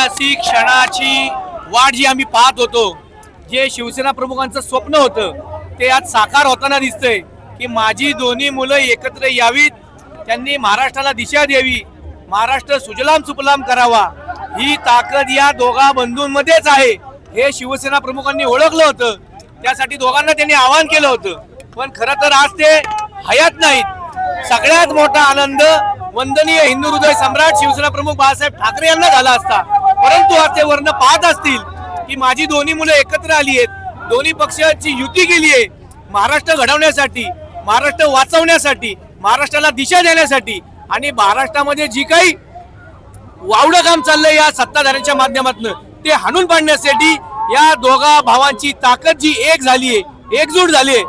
ऐतिहासिक क्षणाची वाढ जी आम्ही पाहत होतो जे शिवसेना प्रमुखांचं स्वप्न होतं ते आज साकार होताना दिसतंय की माझी दोन्ही मुलं एकत्र यावीत त्यांनी महाराष्ट्राला दिशा द्यावी महाराष्ट्र सुजलाम सुफलाम करावा. ही ताकद या दोघा बंधूंमध्येच आहे. हे शिवसेना प्रमुखांनी ओळखलं होतं. त्यासाठी दोघांना त्यांनी आवाहन केलं होतं. पण खरं तर आज ते हयात नाहीत. सगळ्यात मोठा आनंद वंदनीय हिंदू हृदय सम्राट शिवसेना प्रमुख बाळासाहेब ठाकरे यांना झाला असता. परंतु आज ते वर्ण पाहत असतील की माझी दोन्ही मुलं एकत्र आली आहेत. दोन्ही पक्षाची युती केली आहे. महाराष्ट्र घडवण्यासाठी महाराष्ट्र वाचवण्यासाठी महाराष्ट्राला दिशा देण्यासाठी आणि महाराष्ट्रामध्ये जी काही वावडं काम चाललंय या सत्ताधाऱ्यांच्या माध्यमातून ते हाणून पाडण्यासाठी या दोघा भावांची ताकद जी एक झालीये एकजूट झालीये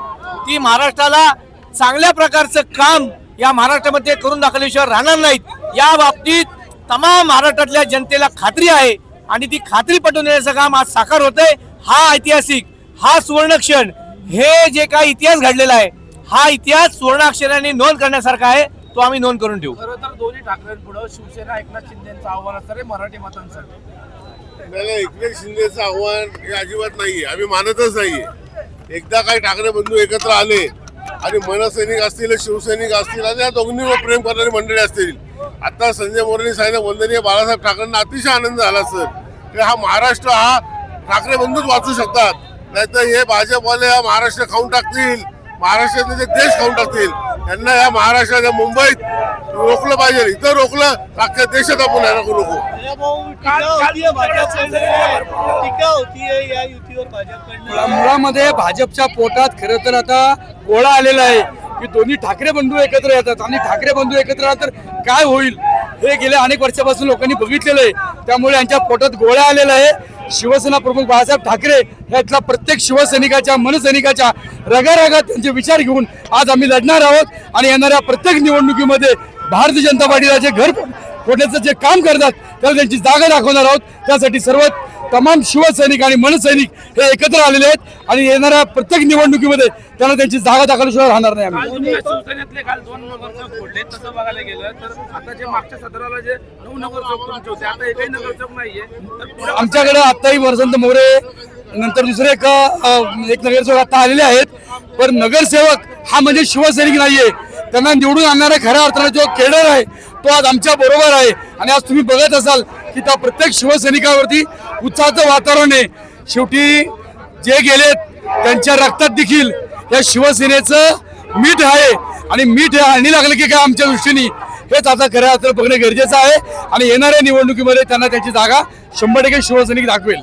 ती महाराष्ट्राला चांगल्या प्रकारचं काम या महाराष्ट्रामध्ये करून दाखवल्याशिवाय राहणार नाहीत. या बाबतीत तमाम महाराष्ट्रातल्या जनतेला खात्री आहे आणि ती खात्री पटवून देण्याचं काम आज साकार होतंय. हा ऐतिहासिक हा सुवर्ण क्षण हे जे काही इतिहास घडलेला आहे हा इतिहास सुवर्णाक्षराने नोंद करण्यासारखा आहे तो आम्ही नोंद करून ठेवू. खरं तर दोन्ही ठाकरेंपुढं शिवसेना एकनाथ शिंदेचं आव्हान असणार आहे मराठी मतांसाठी नाही नाही, एकनाथ शिंदेचं आव्हान हे अजिबात नाहीये. आम्ही मानतच नाहीये. एकदा काही ठाकरे बंधू एकत्र आले आणि मनसैनिक असतील शिवसैनिक असतील आणि या दोघांनीवर प्रेम करणारी मंडळी असतील. आता संजय मोरेंनी सांगितलं वंदनीय बाळासाहेब ठाकरेंना अतिशय आनंद झाला सर. की हा महाराष्ट्र हा ठाकरे बंधूच वाचू शकतात. नाहीतर हे भाजपवाले हा महाराष्ट्र खाऊन टाकतील. महाराष्ट्रातले ते देश खाऊन टाकतील. त्यांना या महाराष्ट्राच्या मुंबईत रोखलं पाहिजे. इथं रोखलं अख्ख्या देशात आपण ह्याला रोखू मुळामध्ये भाजपच्या पोटात खरं तर आता गोळा आलेला आहे की दोन्ही ठाकरे बंधू एकत्र येतात आणि ठाकरे बंधू एकत्र आला तर काय होईल? हे गेल्या अनेक वर्षापासून लोकांनी बघितलेलं आहे. त्यामुळे यांच्या पोटात गोळा आलेला आहे. शिवसेना प्रमुख बाळासाहेब ठाकरे यातला प्रत्येक शिवसैनिकाच्या मनसैनिकाच्या रगारगात त्यांचे विचार घेऊन आज आम्ही लढणार आहोत. आणि येणाऱ्या प्रत्येक निवडणुकीमध्ये भारतीय जनता पार्टीला जे घर फोडण्याचं जे काम करतात त्याला त्यांची जागा दाखवणार आहोत. त्यासाठी सर्वात तमाम शिवसैनिक आणि मनसैनिक हे एकत्र आलेले आहेत आणि येणाऱ्या प्रत्येक निवडणुकीमध्ये त्यांना त्यांची जागा दाखवल्याशिवाय राहणार नाही आम्ही. काल तुम्ही शिवसेनेतले काल दोन नगरसेवक फोडले तसं बघायला गेलं तर आता जे मागच्या सदराला जे नऊ नगरसेवक तुमचे होते आता एकही नगरसेवक नाहीये. तर पुढे आमच्याकडे आत्ताही वसंत मोरे नंतर दुसरे एक एक नगरसेवक आता आलेले आहेत. पण नगरसेवक हा म्हणजे शिवसैनिक नाहीये. त्यांना निवडून आणणारा खऱ्या अर्थाने जो केडर आहे तो आज आमच्या बरोबर आहे. आणि आज तुम्ही बघत असाल की त्या प्रत्येक शिवसैनिकावरती उत्साहाचं वातावरण आहे. शेवटी जे गेलेत त्यांच्या रक्तात देखील या शिवसेनेचं मीठ आहे. आणि मीठ हे आणि लागलं की काय आमच्या दृष्टीने? हेच आता खऱ्या अर्थानं बघणं गरजेचं आहे. आणि येणाऱ्या निवडणुकीमध्ये त्यांना त्याची जागा शंभर टक्के शिवसैनिक दाखवेल.